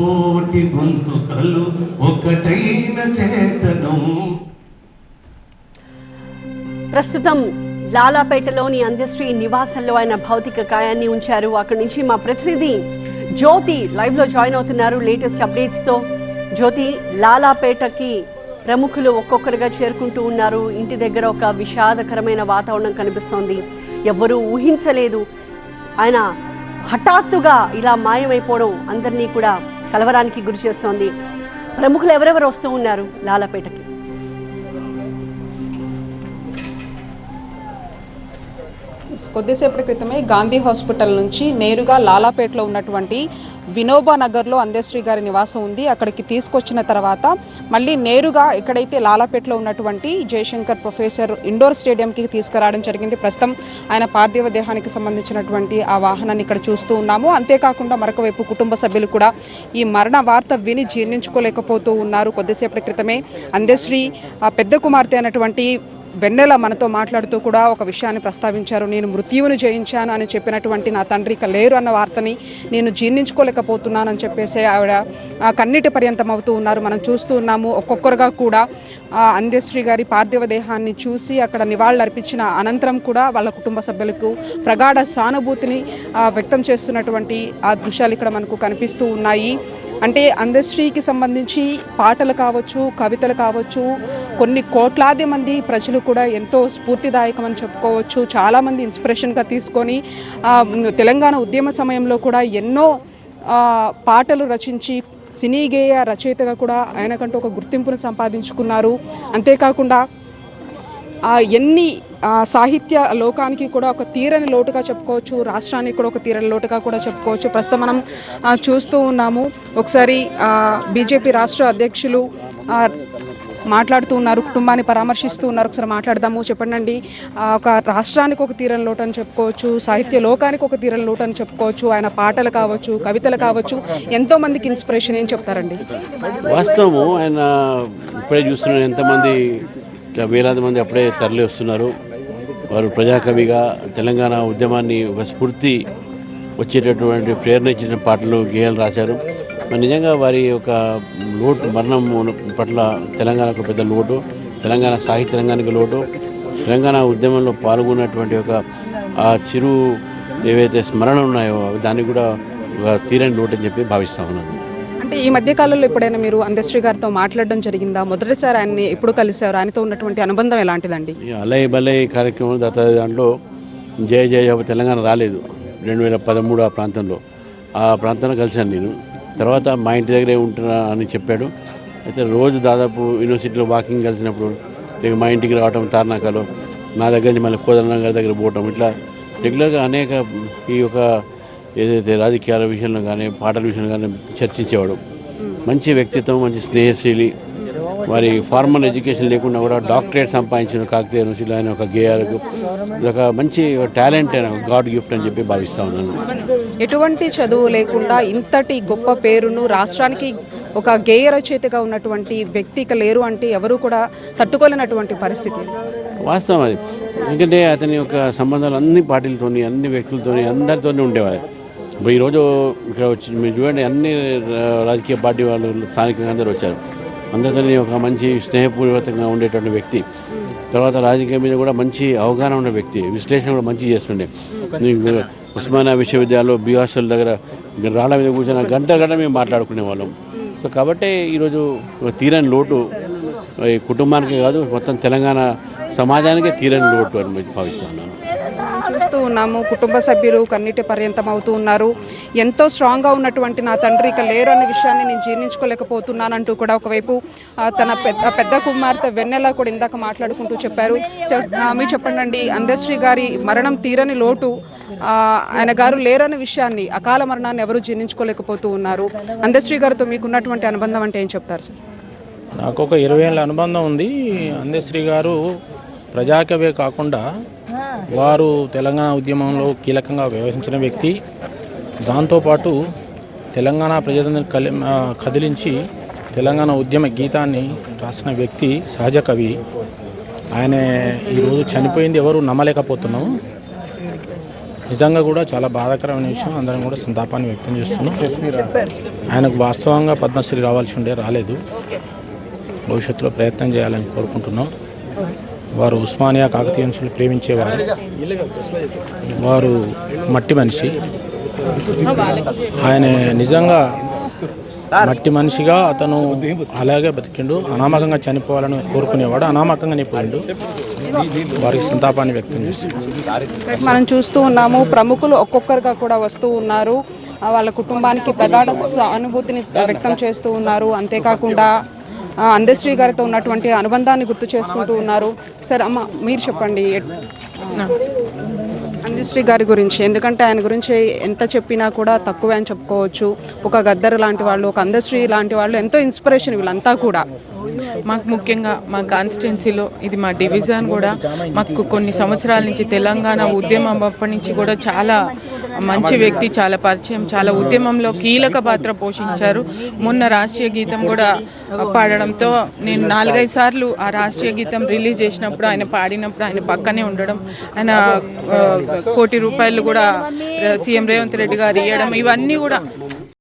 కోటి గొంతుకలు ఒకటైన చేతనం. ప్రస్తుతం లాలాపేటలోని అందశ్రీ నివాసంలో ఆయన భౌతిక కాయాన్ని ఉంచారు. అక్కడి నుంచి మా ప్రతినిధి జ్యోతి లైవ్లో జాయిన్ అవుతున్నారు. లేటెస్ట్ అప్డేట్స్తో జ్యోతి లాలాపేటకి ప్రముఖులు ఒక్కొక్కరుగా చేరుకుంటూ ఉన్నారు. ఇంటి దగ్గర ఒక విషాదకరమైన వాతావరణం కనిపిస్తోంది. ఎవ్వరూ ఊహించలేదు. ఆయన హఠాత్తుగా ఇలా మాయమైపోవడం అందరినీ కూడా కలవరానికి గురి చేస్తోంది. ప్రముఖులు ఎవరెవరు వస్తూ ఉన్నారు లాలాపేటకి? కొద్దిసేపటి క్రితమే గాంధీ హాస్పిటల్ నుంచి నేరుగా లాలాపేటలో ఉన్నటువంటి వినోబా నగర్లో అందేశ్రీ గారి నివాసం ఉంది. అక్కడికి తీసుకొచ్చిన తర్వాత మళ్ళీ నేరుగా ఎక్కడైతే లాలాపేటలో ఉన్నటువంటి జయశంకర్ ప్రొఫెసర్ ఇండోర్ స్టేడియంకి తీసుకురావడం జరిగింది. ప్రస్తుతం ఆయన పార్థివ దేహానికి సంబంధించినటువంటి ఆ వాహనాన్ని ఇక్కడ చూస్తూ ఉన్నాము. అంతేకాకుండా మరొక వైపు కుటుంబ సభ్యులు కూడా ఈ మరణ వార్త విని జీర్ణించుకోలేకపోతూ ఉన్నారు. కొద్దిసేపటి క్రితమే అందేశ్రీ పెద్ద కుమార్తె అయినటువంటి వెన్నెల మనతో మాట్లాడుతూ కూడా ఒక విషయాన్ని ప్రస్తావించారు. నేను మృత్యువును జయించాను అని చెప్పినటువంటి నా తండ్రి ఇక లేరు అన్న వార్తని నేను జీర్ణించుకోలేకపోతున్నానని చెప్పేసి ఆవిడ కన్నీటి పర్యంతం అవుతూ ఉన్నారు. మనం చూస్తూ ఉన్నాము ఒక్కొక్కరుగా కూడా ఆ, గారి పార్థివ దేహాన్ని చూసి అక్కడ నివాళులు అర్పించిన అనంతరం కూడా వాళ్ళ కుటుంబ సభ్యులకు ప్రగాఢ సానుభూతిని వ్యక్తం చేస్తున్నటువంటి ఆ దృశ్యాలు ఇక్కడ మనకు కనిపిస్తూ ఉన్నాయి. అంటే అందశ్రీకి సంబంధించి పాటలు కావచ్చు కవితలు కావచ్చు కొన్ని కోట్లాది మంది ప్రజలు కూడా ఎంతో స్ఫూర్తిదాయకం అని చెప్పుకోవచ్చు చాలామంది ఇన్స్పిరేషన్గా తీసుకొని తెలంగాణ ఉద్యమ సమయంలో కూడా ఎన్నో పాటలు రచించి సినీ గేయ రచయితగా కూడా ఆయనకంటూ ఒక గుర్తింపును సంపాదించుకున్నారు. అంతేకాకుండా ఎన్ని సాహిత్య లోకానికి కూడా ఒక తీరని లోటుగా చెప్పుకోవచ్చు. రాష్ట్రానికి కూడా ఒక తీరని లోటుగా కూడా చెప్పుకోవచ్చు. ప్రస్తుతం మనం చూస్తూ ఉన్నాము. ఒకసారి బీజేపీ రాష్ట్ర అధ్యక్షులు మాట్లాడుతూ ఉన్నారు కుటుంబాన్ని పరామర్శిస్తూ ఉన్నారు. ఒకసారి మాట్లాడదాము చెప్పండి ఆ, ఒక రాష్ట్రానికి ఒక తీరని లోటు అని చెప్పుకోవచ్చు సాహిత్య లోకానికి ఒక తీరని లోటు అని చెప్పుకోవచ్చు ఆయన పాటలు కావచ్చు కవితలు కావచ్చు. ఎంతో మందికి ఇన్స్పిరేషన్ ఏం చెప్తారండి? వాస్తవము ఆయన ఇప్పుడే చూస్తున్నాను ఎంతమంది ఇట్లా వేలాది మంది అప్పుడే తరలి వస్తున్నారు. వారు ప్రజాకవిగా తెలంగాణ ఉద్యమాన్ని ఒక స్ఫూర్తి వచ్చేటటువంటి ప్రేరణ ఇచ్చిన పాటలు గేయాలు రాశారు. నిజంగా వారి యొక్క లోటు మరణం పట్ల తెలంగాణకు పెద్ద లోటు తెలంగాణ సాహిత్య రంగానికి లోటు తెలంగాణ ఉద్యమంలో పాల్గొన్నటువంటి ఒక ఆ చిరు ఏవైతే స్మరణలు ఉన్నాయో దానికి కూడా ఒక తీరని లోటు అని చెప్పి భావిస్తా ఉన్నాను. అంటే ఈ మధ్య కాలంలో ఎప్పుడైనా మీరు అందశ్రీ గారితో మాట్లాడడం జరిగిందా? మొదటిసారి ఆయన్ని ఎప్పుడు కలిశారు? ఆయనతో ఉన్నటువంటి అనుబంధం ఎలాంటిదండి? అలయ్ బలయ్ కార్యక్రమం గత దాంట్లో జయ జయ తెలంగాణ రాలేదు. రెండు వేల పదమూడు ఆ ప్రాంతంలో. ఆ ప్రాంతంలో కలిశాను నేను. తర్వాత మా ఇంటి దగ్గరే ఉంటున్నా అని చెప్పాడు. అయితే రోజు దాదాపు యూనివర్సిటీలో వాకింగ్ కలిసినప్పుడు లేక మా ఇంటికి రావటం తార్నాకలో నా దగ్గర నుంచి మళ్ళీ కోదండ గారి దగ్గర పోవటం ఇట్లా రెగ్యులర్గా అనేక ఈ యొక్క ఏదైతే రాజకీయాల విషయంలో కానీ పాటల విషయంలో కానీ చర్చించేవాడు. మంచి వ్యక్తిత్వం మంచి స్నేహశీలి వారి ఫార్మల్ ఎడ్యుకేషన్ లేకుండా కూడా డాక్టరేట్ సంపాదించిన కాకతీయ యూనివర్సిటీలో ఆయన ఒక గేయాలకు ఒక మంచి టాలెంట్ అయిన గాడ్ గిఫ్ట్ అని చెప్పి భావిస్తా ఉన్నాను. ఎటువంటి చదువు లేకుండా ఇంతటి గొప్ప పేరును రాష్ట్రానికి ఒక గేయ రచయితగా ఉన్నటువంటి వ్యక్తి ఇక లేరు అంటే ఎవరు కూడా తట్టుకోలేనటువంటి పరిస్థితి. వాస్తవం అది. ఎందుకంటే అతని యొక్క సంబంధాలు అన్ని పార్టీలతోని అన్ని వ్యక్తులతోని అందరితోనే ఉండేవారు. ఇప్పుడు ఈరోజు ఇక్కడ వచ్చి మీరు చూడండి అన్ని రాజకీయ పార్టీ వాళ్ళు స్థానికంగా అందరూ వచ్చారు. అందరితోని ఒక మంచి స్నేహపూర్వకంగా ఉండేటువంటి వ్యక్తి. తర్వాత రాజకీయం మీద కూడా మంచి అవగాహన ఉన్న వ్యక్తి. విశ్లేషణ కూడా మంచి చేస్తుండే. ఉస్మానియా విశ్వవిద్యాలయంలో బీహాస్టల్ దగ్గర రాళ్ళ మీద కూర్చొని గంట గంట మేము మాట్లాడుకునే వాళ్ళం. సో కాబట్టి ఈరోజు తీరని లోటు. ఈ కుటుంబానికి కాదు మొత్తం తెలంగాణ సమాజానికే తీరని లోటు అని భావిస్తున్నాను ఉన్నాము కుటుంబ సభ్యులు కన్నీటి పర్యంతం అవుతూ ఉన్నారు. ఎంతో స్ట్రాంగ్గా ఉన్నటువంటి నా తండ్రి ఇక లేరు అనే విషయాన్ని నేను జీర్ణించుకోలేకపోతున్నానంటూ కూడా ఒకవైపు తన పెద్ద పెద్ద కుమార్తె వెన్నెల కూడా ఇందాక మాట్లాడుకుంటూ చెప్పారు. సో, మీరు చెప్పండి అందశ్రీ గారి మరణం తీరని లోటు ఆయన గారు లేరని విషయాన్ని అకాల మరణాన్ని ఎవరు జీర్ణించుకోలేకపోతూ ఉన్నారు. అందశ్రీ గారితో మీకున్నటువంటి అనుబంధం అంటే ఏం చెప్తారు సార్? నాకు ఒక ఇరవై ఏళ్ళ అనుబంధం ఉంది. అందశ్రీ గారు ప్రజాకవే కాకుండా వారు తెలంగాణ ఉద్యమంలో కీలకంగా వ్యవహరించిన వ్యక్తి. దాంతోపాటు తెలంగాణ ప్రజలను కలి కదిలించి తెలంగాణ ఉద్యమ గీతాన్ని రాసిన వ్యక్తి సహజ కవి. ఆయన ఈరోజు చనిపోయింది ఎవరు నమ్మలేకపోతున్నాం. నిజంగా కూడా చాలా బాధాకరమైన విషయం. అందరం కూడా సంతాపాన్ని వ్యక్తం చేస్తున్నాం. ఆయనకు వాస్తవంగా పద్మశ్రీ రావాల్సి ఉండే రాలేదు. భవిష్యత్తులో ప్రయత్నం చేయాలని కోరుకుంటున్నాం. వారు ఉస్మానియా కాకతీయంశులు ప్రేమించేవారు. వారు మట్టి మనిషి. ఆయన నిజంగా మట్టి మనిషిగా అతను అలాగే బతికిండు అనామకంగా చనిపోవాలని కోరుకునేవాడు అనామకంగానే పోయిండు వారికి సంతాపాన్ని వ్యక్తం చేస్తున్నాం మనం చూస్తూ ఉన్నాము ప్రముఖులు ఒక్కొక్కరుగా కూడా వస్తూ ఉన్నారు. వాళ్ళ కుటుంబానికి ప్రగాఢ అనుభూతిని వ్యక్తం చేస్తూ ఉన్నారు. అంతేకాకుండా అందశ్రీ గారితో ఉన్నటువంటి అనుబంధాన్ని గుర్తు చేసుకుంటూ ఉన్నారు. సరే అమ్మ మీరు చెప్పండి. అందశ్రీ గారి గురించి ఎందుకంటే ఆయన గురించి ఎంత చెప్పినా కూడా తక్కువే అని చెప్పుకోవచ్చు. ఒక గద్దర్ లాంటి వాళ్ళు ఒక అందశ్రీ లాంటి వాళ్ళు ఎంతో ఇన్స్పిరేషన్ వీళ్ళంతా కూడా. మాకు ముఖ్యంగా మా కాన్స్టిట్యున్సీలో ఇది మా డివిజన్ కూడా. మాకు కొన్ని సంవత్సరాల నుంచి తెలంగాణ ఉద్యమం అప్పటి నుంచి కూడా చాలా మంచి వ్యక్తి చాలా పరిచయం చాలా ఉద్యమంలో కీలక పాత్ర పోషించారు. మొన్న రాష్ట్రీయ గీతం కూడా పాడడంతో నేను నాలుగైదు సార్లు ఆ రాష్ట్రీయ గీతం రిలీజ్ చేసినప్పుడు ఆయన పాడినప్పుడు ఆయన పక్కనే ఉండడం ఆయన కోటి రూపాయలు కూడా సీఎం రేవంత్ రెడ్డి గారు ఇవ్వడం ఇవన్నీ కూడా